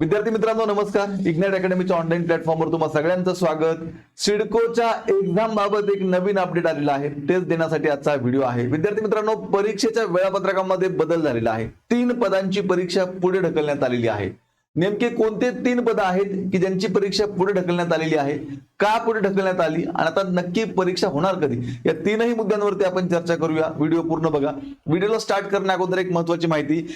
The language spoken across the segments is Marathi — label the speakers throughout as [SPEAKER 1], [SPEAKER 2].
[SPEAKER 1] विद्यार्थी मित्रांनो नमस्कार. इग्नाइट अकॅडमीच्या ऑनलाईन प्लॅटफॉर्मवर तुम्हाला सगळ्यांचं स्वागत. सिडकोच्या एक्झाम बाबत एक नवीन अपडेट आलेला आहे. तेच देण्यासाठी आजचा व्हिडिओ आहे. विद्यार्थी मित्रांनो परीक्षेच्या वेळापत्रकामध्ये बदल झालेला आहे. तीन पदांची परीक्षा पुढे ढकलण्यात आलेली आहे. नेमके कोणते तीन पद आहेत की ज्यांची परीक्षा पुढे ढकलण्यात आलेली आहे? का पुढे ढकलण्यात आली? आणि आता नक्की परीक्षा होणार कधी? या तीनही मुद्द्यांवरती आपण चर्चा करूया. व्हिडिओ पूर्ण बघा. व्हिडिओला स्टार्ट करण्या अगोदर एक महत्वाची माहिती.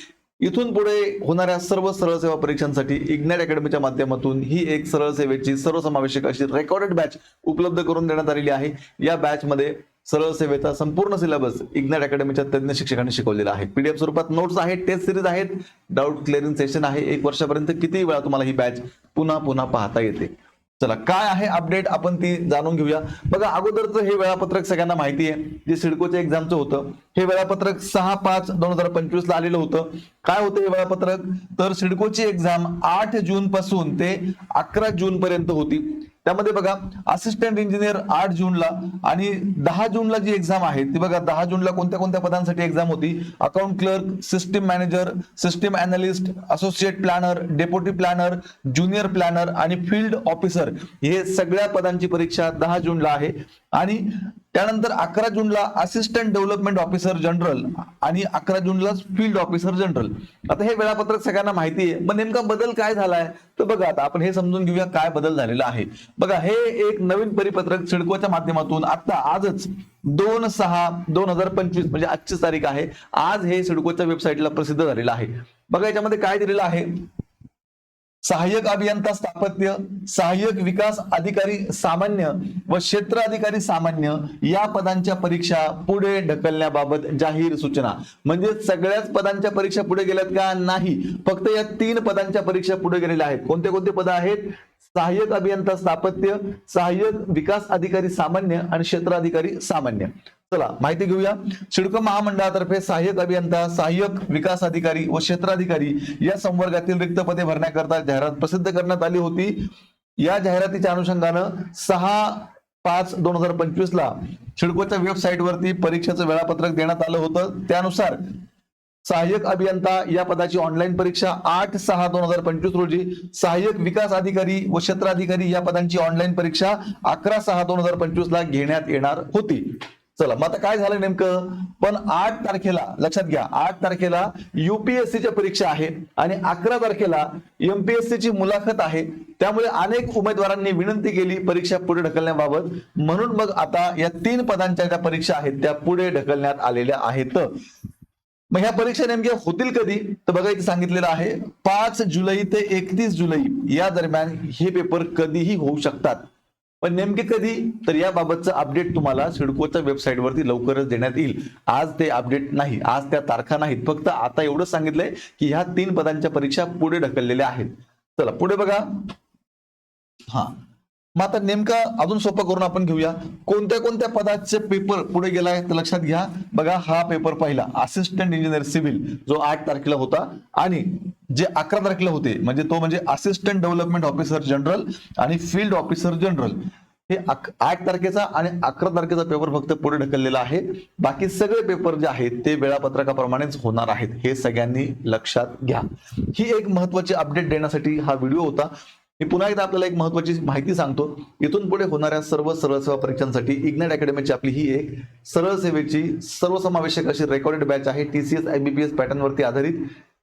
[SPEAKER 1] इथून पुढे होणाऱ्या सर्व सरळ सेवा परीक्षांसाठी इग्नाइट अकॅडमीच्या माध्यमातून ही एक सरळ सेवेची सर्वसमावेशक अशी रेकॉर्डेड बॅच उपलब्ध करून देण्यात आलेली आहे. या बॅचमध्ये सरळ सेवेचा संपूर्ण सिलेबस इग्नाइट अकॅडमीच्या तज्ञ शिक्षकांनी शिकवलेला आहे. पीडीएफ स्वरूपात नोट्स आहेत टेस्ट सिरीज आहेत डाऊट क्लिअरिंग सेशन आहे. एक वर्षापर्यंत किती वेळा तुम्हाला ही बॅच पुन्हा पुन्हा पाहता येते. चला काय आहे अपडेट आपण ती जाणून घेऊया. बघा अगोदरचं हे वेळापत्रक सगळ्यांना माहिती आहे. जे सिडकोच्या एक्झामचं होतं हे वेळापत्रक सहा पाच दोन हजार पंचवीस ला आलेलं होतं. काय होतं हे वेळापत्रक? तर सिडकोची एक्झाम आठ जून पासून ते अकरा जून पर्यंत होती. त्यामध्ये बघा असिस्टंट इंजिनियर आठ जूनला आणि दहा जूनला जी एक्झाम आहे ती बघा दहा जूनला कोणत्या कोणत्या पदांसाठी एक्झाम होती? Account clerk system manager system analyst associate planner deputy planner junior planner आणि फील्ड ऑफिसर हे सगळ्या पदांची परीक्षा दहा जूनला आहे. आणि त्यानंतर अकरा जूनला असिस्टंट डेव्हलपमेंट ऑफिसर जनरल आणि अकरा जूनला फील्ड ऑफिसर जनरल आता हे वेळापत्रक सगळ्यांना माहिती आहे मग नेमका बदल काय झालाय? तर बघा आता आपण हे समजून घेऊया काय बदल झालेला आहे. बघा हे एक नवीन परिपत्रक सिडकोच्या माध्यमातून आता आजच दोन सहा दोन हजार पंचवीस म्हणजे आजची तारीख आहे आज हे सिडकोच्या वेबसाईटला प्रसिद्ध झालेलं आहे. बघा याच्यामध्ये काय दिलेलं आहे? सहाय्यक अभियंता स्थापत्य सहाय्यक विकास अधिकारी सामान्य व क्षेत्र अधिकारी सामान्य या पदांच्या परीक्षा पुढे ढकलण्याबाबत जाहीर सूचना. म्हणजे सगळ्याच पदांच्या परीक्षा पुढे गेल्यात का? नाही. फक्त या तीन पदांच्या परीक्षा पुढे गेलेल्या आहेत. कोणते कोणते पद आहेत? सहाय्यक अभियंता स्थापत्य सहाय्यक विकास अधिकारी सामान्य आणि क्षेत्र अधिकारी सामान्य. चला माहिती घेऊया. सिडको महामंडळातर्फे सहाय्यक अभियंता सहाय्यक विकास अधिकारी व क्षेत्राधिकारी या संवर्गातील रिक्त पदे भरण्याकरता जाहिरात प्रसिद्ध करण्यात आली होती. या जाहिरातीच्या अनुषंगानं सहा पाच दोन हजार पंचवीस ला सिडकोच्या वेबसाईटवरती परीक्षेचं वेळापत्रक देण्यात आलं होतं. त्यानुसार सहाय्यक अभियंता या पदाची ऑनलाईन परीक्षा आठ सहा दोन हजार पंचवीस रोजी. सहाय्यक विकास अधिकारी व क्षेत्र अधिकारी या पदांची ऑनलाईन परीक्षा अकरा सहा दोन हजार पंचवीस ला घेण्यात येणार होती. चला मग आता काय झालं नेमकं? पण आठ तारखेला लक्षात घ्या आठ तारखेला युपीएससीच्या परीक्षा आहे आणि अकरा तारखेला एमपीएससीची मुलाखत आहे. त्यामुळे अनेक उमेदवारांनी विनंती केली परीक्षा पुढे ढकलण्याबाबत. म्हणून मग आता या तीन पदांच्या ज्या परीक्षा आहेत त्या पुढे ढकलण्यात आलेल्या आहेत. मग ह्या परीक्षा नेमक्या होतील कधी? तर बघा इथे सांगितलेलं आहे पाच जुलै ते एकतीस जुलै या दरम्यान हे पेपर कधीही होऊ शकतात. पण नेमके कधी? तर याबाबतचं अपडेट तुम्हाला सिडकोच्या वेबसाईटवरती लवकरच देण्यात येईल. आज ते अपडेट नाही आज त्या तारखा नाहीत. फक्त आता एवढंच सांगितलंय की ह्या तीन पदांच्या परीक्षा पुढे ढकललेल्या आहेत. चला पुढे बघा. हा. मग आता नेमका अजून सोपं करून आपण घेऊया. कोणत्या कोणत्या पदाचे पेपर पुढे गेलाय तर लक्षात घ्या. बघा हा पेपर पहिला असिस्टंट इंजिनियर सिव्हिल जो आठ तारखेला होता. आणि जे अकरा तारखेला होते म्हणजे तो म्हणजे असिस्टंट डेव्हलपमेंट ऑफिसर जनरल आणि फील्ड ऑफिसर जनरल हे आठ तारखेचा आणि अकरा तारखेचा पेपर फक्त पुढे ढकललेला आहे. बाकी सगळे पेपर जे आहेत ते वेळापत्रकाप्रमाणेच होणार आहेत. हे सगळ्यांनी लक्षात घ्या. ही एक महत्वाची अपडेट देण्यासाठी हा व्हिडिओ होता. मी पुन्हा एकदा आपल्याला एक महत्वाची माहिती सांगतो. इथून पुढे होणाऱ्या सर्व सरळ सेवा परीक्षांसाठी इग्नाइट अकॅडमीची आपली ही एक सरळ सेवेची सर्वसमावेशक अशी रेकॉर्डेड बॅच आहे. टीसीएस एस पॅटर्नवरती आधारित.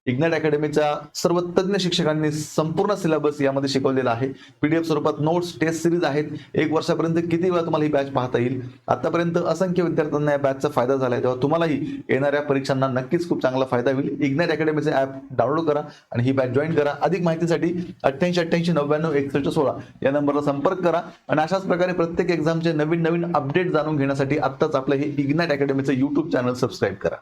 [SPEAKER 1] इग्नाइट अकॅडमीच्या सर्व तज्ज्ञ शिक्षकांनी संपूर्ण सिलेबस यामध्ये शिकवलेला आहे. पीडीएफ स्वरूपात नोट्स टेस्ट सिरीज आहेत. एक वर्षापर्यंत किती वेळा तुम्हाला ही बॅच पाहता येईल? आतापर्यंत असंख्य विद्यार्थ्यांना या बॅचचा फायदा झाला आहे. तेव्हा तुम्हालाही येणाऱ्या परीक्षांना नक्कीच खूप चांगला फायदा होईल. इग्नाइट अकॅडमीचे ऍप डाउनलोड करा आणि ही बॅच जॉईन करा. अधिक माहितीसाठी अठ्ठ्याऐंशी अठ्ठ्याऐंशी नव्याण्णव एकसष्ट सोळा या नंबरला संपर्क करा. आणि अशाच प्रकारे प्रत्येक एक्झामचे नवीन नवीन अपडेट जाणून घेण्यासाठी आत्ताच आपलं हे इग्नाइट अकॅडमीचं युट्यूब चॅनल सबस्क्राईब करा.